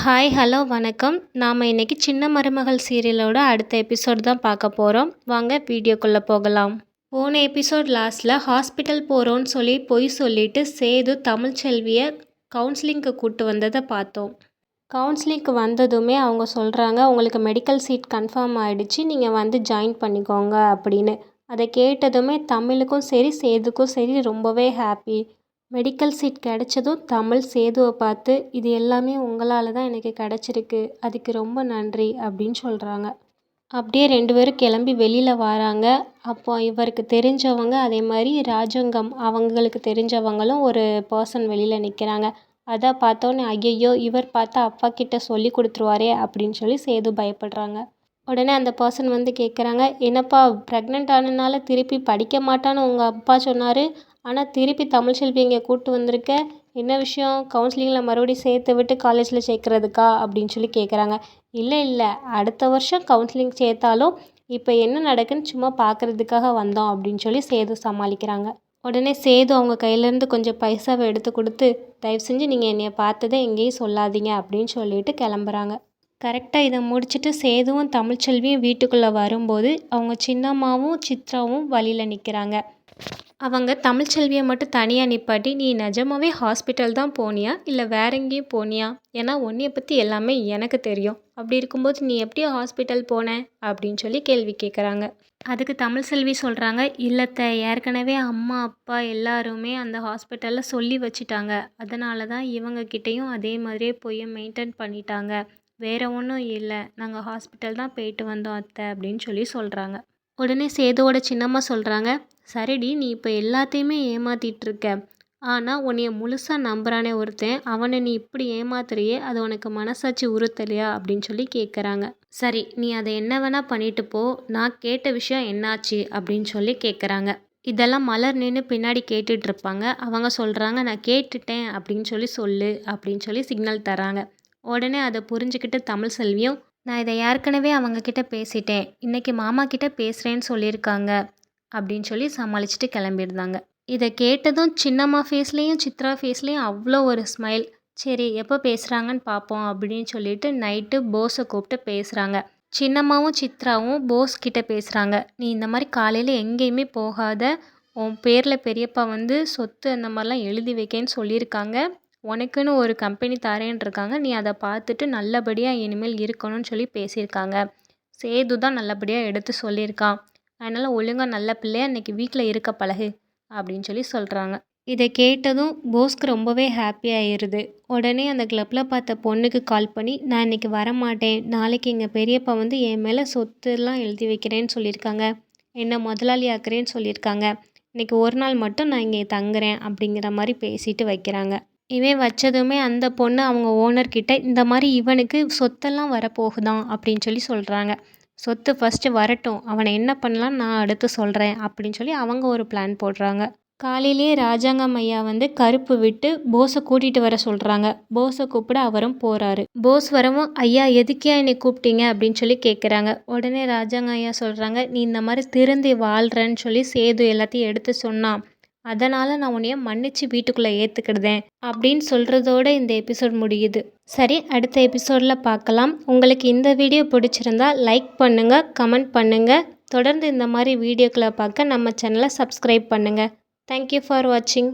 Hi hello வணக்கம். நாம் இன்றைக்கி சின்ன மருமகள் சீரியலோட அடுத்த எபிசோட் தான் பார்க்க போகிறோம் வாங்க வீடியோக்குள்ளே போகலாம். போன எபிசோட் லாஸ்ட்டில் ஹாஸ்பிட்டல் போகிறோன்னு சொல்லி பொய் சொல்லிட்டு சேது தமிழ்ச்செல்வியை கவுன்சிலிங்க்கு கூப்பிட்டு வந்ததை பார்த்தோம். கவுன்சிலிங்க்கு வந்ததுமே அவங்க சொல்கிறாங்க உங்களுக்கு மெடிக்கல் சீட் கன்ஃபார்ம் ஆகிடுச்சு நீங்கள் வந்து ஜாயின் பண்ணிக்கோங்க அப்படின்னு. அதை கேட்டதுமே தமிழுக்கும் சரி சேதுக்கும் சரி ரொம்பவே ஹாப்பி மெடிக்கல் சீட் கிடைச்சதும் தமிழ் சேதுவை பார்த்து இது எல்லாமே உங்களால் தான் எனக்கு கிடச்சிருக்கு. அதுக்கு ரொம்ப நன்றி அப்படின்னு சொல்கிறாங்க அப்படியே ரெண்டு பேரும் கிளம்பி வெளியில் வராங்க. அப்போ இவருக்கு தெரிஞ்சவங்க அதே மாதிரி ராஜங்கம் அவங்களுக்கு தெரிஞ்சவங்களும் ஒரு பர்சன் வெளியில் நிற்கிறாங்க அதை பார்த்தோன்னே ஐயையோ இவர் பார்த்தா அப்பா கிட்ட சொல்லி கொடுத்துருவாரே அப்படின்னு சொல்லி சேது பயப்படுறாங்க. உடனே அந்த பர்சன் வந்து கேட்குறாங்க என்னப்பா ப்ரெக்னென்ட் ஆனதுனால திருப்பி படிக்க மாட்டான்னு உங்கள் அப்பா சொன்னார். ஆனால் திருப்பி தமிழ்செல்வி இங்கே கூப்பிட்டு வந்திருக்க என்ன விஷயம்? கவுன்சிலிங்கில் மறுபடியும் சேர்த்து விட்டு காலேஜில் சேர்க்குறதுக்கா? அப்படின்னு சொல்லி கேட்குறாங்க இல்லை இல்லை. அடுத்த வருஷம் கவுன்சிலிங் சேர்த்தாலும் இப்போ என்ன நடக்குன்னு சும்மா பார்க்குறதுக்காக வந்தோம் அப்படின்னு சொல்லி சேது சமாளிக்கிறாங்க. உடனே சேது அவங்க கையிலேருந்து கொஞ்சம் பைசாவை எடுத்து கொடுத்து தயவு செஞ்சு நீங்கள் என்னைய பார்த்ததை எங்கேயும் சொல்லாதீங்க அப்படின்னு சொல்லிட்டு கிளம்புறாங்க. கரெக்டாக இதை முடிச்சுட்டு சேதுவும் தமிழ்ச்செல்வியும் வீட்டுக்குள்ளே வரும்போது அவங்க சின்னம்மாவும் சித்ராவும் வழியில் நிற்கிறாங்க அவங்க தமிழ்ச்செல்வியை மட்டும் தனியாக நிப்பாட்டி நீ நிஜமாவே ஹாஸ்பிட்டல் தான் போனியா? இல்லை வேற எங்கேயும் போனியா? ஏன்னா உன்னைய பற்றி எல்லாமே எனக்கு தெரியும். அப்படி இருக்கும்போது நீ எப்படி ஹாஸ்பிட்டல் போன? அப்படின்னு சொல்லி கேள்வி கேட்குறாங்க அதுக்கு தமிழ்செல்வி சொல்கிறாங்க இல்லத்தை ஏற்கனவே அம்மா அப்பா எல்லாருமே அந்த ஹாஸ்பிட்டலில் சொல்லி வச்சுட்டாங்க. அதனால தான் இவங்கக்கிட்டேயும் அதே மாதிரியே போய் மெயின்டைன் பண்ணிட்டாங்க. வேறு ஒன்றும் இல்லை. நாங்கள் ஹாஸ்பிட்டல் தான் போயிட்டு வந்தோம் அத்தை அப்படின்னு சொல்லி சொல்கிறாங்க உடனே சேதுவோட சின்னம்மா சொல்கிறாங்க சரிடி நீ இப்போ எல்லாத்தையுமே ஏமாத்திட்டுருக்க ஆனால் உன்னைய முழுசாக நம்புறானே ஒருத்தன். அவனை நீ இப்படி ஏமாத்துறியே அது உனக்கு மனசாட்சி உறுத்தலையா அப்படின்னு சொல்லி கேட்குறாங்க சரி நீ அதை என்ன வேணால் பண்ணிட்டு போ நான் கேட்ட விஷயம் என்னாச்சு அப்படின்னு சொல்லி கேட்குறாங்க இதெல்லாம் மலர் நின்று பின்னாடி கேட்டுட்ருப்பாங்க அவங்க சொல்கிறாங்க நான் கேட்டுட்டேன் அப்படின்னு சொல்லி சொல்லு அப்படின்னு சொல்லி சிக்னல் தராங்க. உடனே அதை புரிஞ்சுக்கிட்டு தமிழ் செல்வியும் நான் இதை ஏற்கனவே அவங்கக்கிட்ட பேசிட்டேன். இன்றைக்கி மாமா கிட்ட பேசுகிறேன்னு சொல்லியிருக்காங்க. அப்படின்னு சொல்லி சமாளிச்சுட்டு கிளம்பியிருந்தாங்க. இதை கேட்டதும் சின்னம்மா ஃபேஸ்லேயும் சித்ரா ஃபேஸ்லேயும் அவ்வளோ ஒரு ஸ்மைல் சரி எப்போ பேசுகிறாங்கன்னு பார்ப்போம் அப்படின்னு சொல்லிட்டு நைட்டு போஸை கூப்பிட்டு பேசுகிறாங்க சின்னம்மாவும் சித்ராவும் போஸ் கிட்ட பேசுகிறாங்க நீ இந்த மாதிரி காலையில் எங்கேயுமே போகாத. உன் பேரில் பெரியப்பா வந்து சொத்து அந்த மாதிரிலாம் எழுதி வைக்கேன்னு சொல்லியிருக்காங்க. உனக்குன்னு ஒரு கம்பெனி தரேன்னு இருக்காங்க. நீ அதை பார்த்துட்டு நல்லபடியாக இனிமேல் இருக்கணும்னு சொல்லி பேசியிருக்காங்க. சேது தான் நல்லபடியாக எடுத்து சொல்லியிருக்கான் அதனால் ஒழுங்காக நல்ல பிள்ளையா இன்றைக்கி வீட்டில் இருக்க பழகு அப்படின்னு சொல்லி சொல்கிறாங்க இதை கேட்டதும் போஸ்க்கு ரொம்பவே ஹாப்பி ஆயிடுது உடனே அந்த கிளப்பில் பார்த்த பொண்ணுக்கு கால் பண்ணி நான் இன்றைக்கி வரமாட்டேன். நாளைக்கு எங்கள் பெரியப்பா வந்து என் மேலே சொத்துலாம் எழுதி வைக்கிறேன்னு சொல்லியிருக்காங்க. என்னை முதலாளி ஆக்குறேன்னு சொல்லியிருக்காங்க. இன்றைக்கி ஒரு நாள் மட்டும் நான் இங்கே தங்குறேன். அப்படிங்கிற மாதிரி பேசிட்டு வைக்கிறாங்க. இவன் வச்சதுமே அந்த பொண்ணு அவங்க ஓனர்கிட்ட இந்த மாதிரி இவனுக்கு சொத்தெல்லாம் வரப்போகுதான் அப்படின்னு சொல்லி சொல்கிறாங்க சொத்து ஃபஸ்ட்டு வரட்டும் அவனை என்ன பண்ணலாம் நான் அடுத்து சொல்கிறேன் அப்படின்னு சொல்லி அவங்க ஒரு பிளான் போடுறாங்க. காலையிலேயே ராஜாங்கம் ஐயா வந்து கருப்பு விட்டு போஸை கூட்டிகிட்டு வர சொல்கிறாங்க போஸை கூப்பிட அவரும் போகிறாரு போஸ் வரவும் ஐயா எதுக்கே என்னை கூப்பிட்டீங்க? அப்படின்னு சொல்லி கேட்குறாங்க உடனே ராஜாங்க ஐயா சொல்கிறாங்க நீ இந்த மாதிரி திருந்தி வாழ்கிறன்னு சொல்லி சேது எல்லாத்தையும் எடுத்து சொன்னான். அதனால் நான் உன்னைய மன்னிச்சு வீட்டுக்குள்ளே ஏற்றுக்கிடுதேன் அப்படின்னு சொல்கிறதோட இந்த எபிசோட் முடியுது. சரி அடுத்த எபிசோடில் பார்க்கலாம் உங்களுக்கு இந்த வீடியோ பிடிச்சிருந்தா லைக் பண்ணுங்கள் கமெண்ட் பண்ணுங்கள் தொடர்ந்து இந்த மாதிரி வீடியோக்களை பார்க்க நம்ம சேனலை சப்ஸ்கிரைப் பண்ணுங்கள் தேங்க்யூ ஃபார் வாட்சிங்